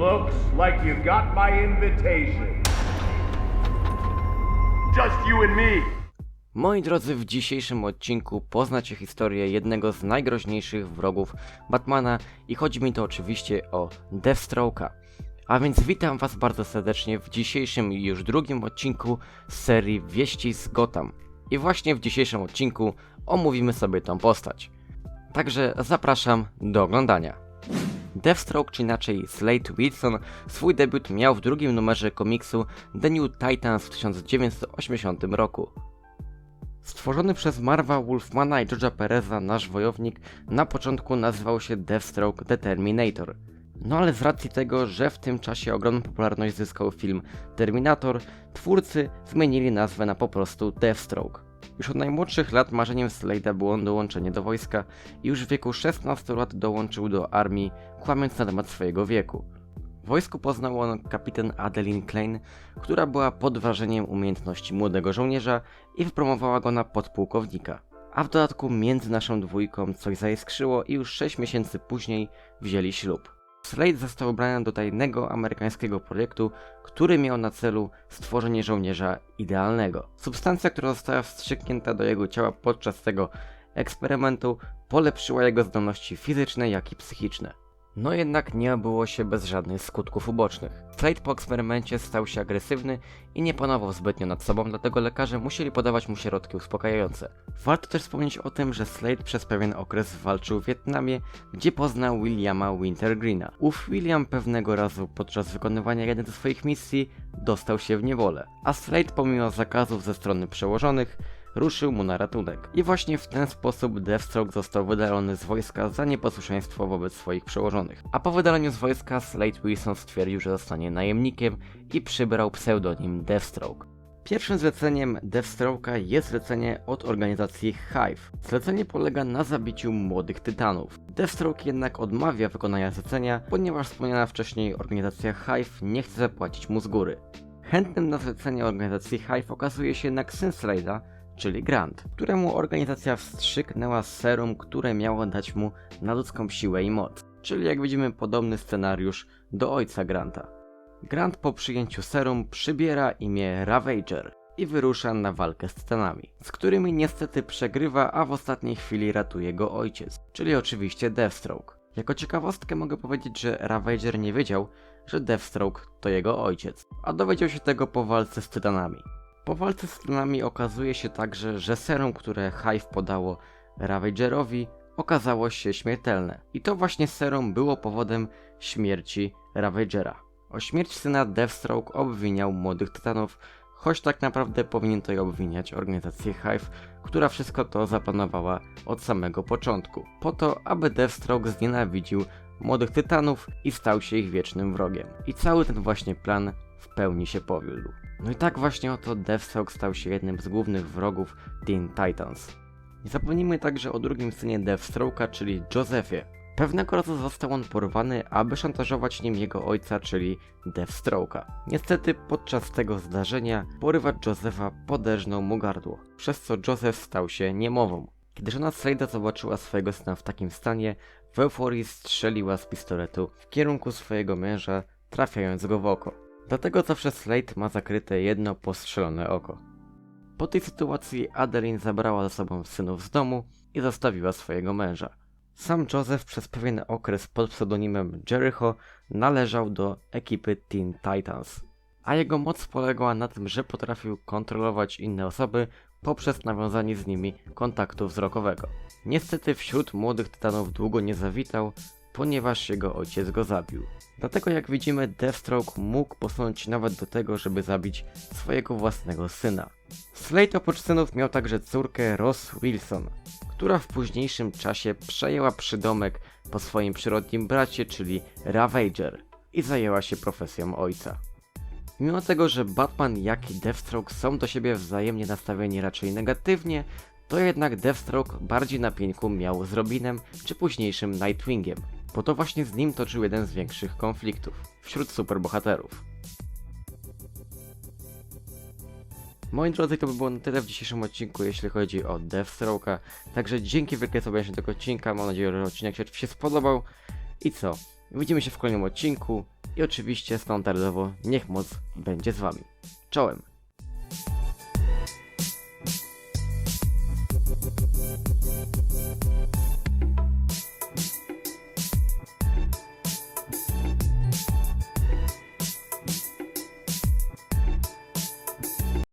Looks like you got my invitation. Just you and me. Moi drodzy, w dzisiejszym odcinku poznacie historię jednego z najgroźniejszych wrogów Batmana i chodzi mi to oczywiście o Deathstroke'a. A więc witam was bardzo serdecznie w dzisiejszym i już drugim odcinku z serii Wieści z Gotham. I właśnie w dzisiejszym odcinku omówimy sobie tą postać. Także zapraszam do oglądania. Deathstroke, czy inaczej Slade Wilson, swój debiut miał w drugim numerze komiksu The New Titans w 1980 roku. Stworzony przez Marva Wolfmana i George'a Pereza nasz wojownik na początku nazywał się Deathstroke The Terminator. No ale z racji tego, że w tym czasie ogromną popularność zyskał film Terminator, twórcy zmienili nazwę na po prostu Deathstroke. Już od najmłodszych lat marzeniem Slade'a było dołączenie do wojska i już w wieku 16 lat dołączył do armii, kłamiąc na temat swojego wieku. W wojsku poznał on kapitan Adeline Klein, która była pod wrażeniem umiejętności młodego żołnierza i wypromowała go na podpułkownika. A w dodatku między naszą dwójką coś zaiskrzyło i już 6 miesięcy później wzięli ślub. Slade został ubrany do tajnego amerykańskiego projektu, który miał na celu stworzenie żołnierza idealnego. Substancja, która została wstrzyknięta do jego ciała podczas tego eksperymentu, polepszyła jego zdolności fizyczne, jak i psychiczne. No jednak nie obyło się bez żadnych skutków ubocznych. Slade po eksperymencie stał się agresywny i nie panował zbytnio nad sobą, dlatego lekarze musieli podawać mu środki uspokajające. Warto też wspomnieć o tym, że Slade przez pewien okres walczył w Wietnamie, gdzie poznał Williama Wintergreena. Ów William pewnego razu podczas wykonywania jednej ze swoich misji dostał się w niewolę, a Slade pomimo zakazów ze strony przełożonych ruszył mu na ratunek. I właśnie w ten sposób Deathstroke został wydalony z wojska za nieposłuszeństwo wobec swoich przełożonych. A po wydaleniu z wojska Slade Wilson stwierdził, że zostanie najemnikiem i przybrał pseudonim Deathstroke. Pierwszym zleceniem Deathstroke'a jest zlecenie od organizacji Hive. Zlecenie polega na zabiciu młodych tytanów. Deathstroke jednak odmawia wykonania zlecenia, ponieważ wspomniana wcześniej organizacja Hive nie chce zapłacić mu z góry. Chętnym na zlecenie organizacji Hive okazuje się jednak syn Slade'a, czyli Grant, któremu organizacja wstrzyknęła serum, które miało dać mu nadludzką siłę i moc. Czyli jak widzimy podobny scenariusz do ojca Granta. Grant po przyjęciu serum przybiera imię Ravager i wyrusza na walkę z Tytanami, z którymi niestety przegrywa, a w ostatniej chwili ratuje go ojciec, czyli oczywiście Deathstroke. Jako ciekawostkę mogę powiedzieć, że Ravager nie wiedział, że Deathstroke to jego ojciec, a dowiedział się tego po walce z Tytanami. Po walce z Tytanami okazuje się także, że serum, które Hive podało Ravagerowi, okazało się śmiertelne. I to właśnie serum było powodem śmierci Ravagera. O śmierć syna Deathstroke obwiniał młodych Tytanów, choć tak naprawdę powinien to obwiniać organizację Hive, która wszystko to zaplanowała od samego początku, po to, aby Deathstroke znienawidził młodych Tytanów i stał się ich wiecznym wrogiem. I cały ten właśnie plan w pełni się powiódł. No i tak właśnie oto Deathstroke stał się jednym z głównych wrogów Teen Titans. Nie zapomnijmy także o drugim synie Deathstroke'a, czyli Josephie. Pewnego razu został on porwany, aby szantażować nim jego ojca, czyli Deathstroke'a. Niestety podczas tego zdarzenia porywacz Josepha poderżnął mu gardło, przez co Joseph stał się niemową. Kiedy żona Slade'a zobaczyła swojego syna w takim stanie, w euforii strzeliła z pistoletu w kierunku swojego męża, trafiając go w oko. Dlatego zawsze Slade ma zakryte jedno postrzelone oko. Po tej sytuacji Adeline zabrała ze sobą synów z domu i zostawiła swojego męża. Sam Joseph przez pewien okres pod pseudonimem Jericho należał do ekipy Teen Titans, a jego moc polegała na tym, że potrafił kontrolować inne osoby poprzez nawiązanie z nimi kontaktu wzrokowego. Niestety wśród młodych tytanów długo nie zawitał, ponieważ jego ojciec go zabił. Dlatego jak widzimy Deathstroke mógł posunąć nawet do tego, żeby zabić swojego własnego syna. Slade oprócz synów miał także córkę Ross Wilson, która w późniejszym czasie przejęła przydomek po swoim przyrodnim bracie, czyli Ravager i zajęła się profesją ojca. Mimo tego, że Batman jak i Deathstroke są do siebie wzajemnie nastawieni raczej negatywnie, to jednak Deathstroke bardziej na pieńku miał z Robinem czy późniejszym Nightwingiem, bo to właśnie z nim toczył jeden z większych konfliktów wśród superbohaterów. Moi drodzy, to by było na tyle w dzisiejszym odcinku, jeśli chodzi o Deathstroke'a. Także dzięki wielkie za obejrzenie tego odcinka. Mam nadzieję, że odcinek się, się spodobał. I co? Widzimy się w kolejnym odcinku. i oczywiście standardowo niech moc będzie z wami. Czołem!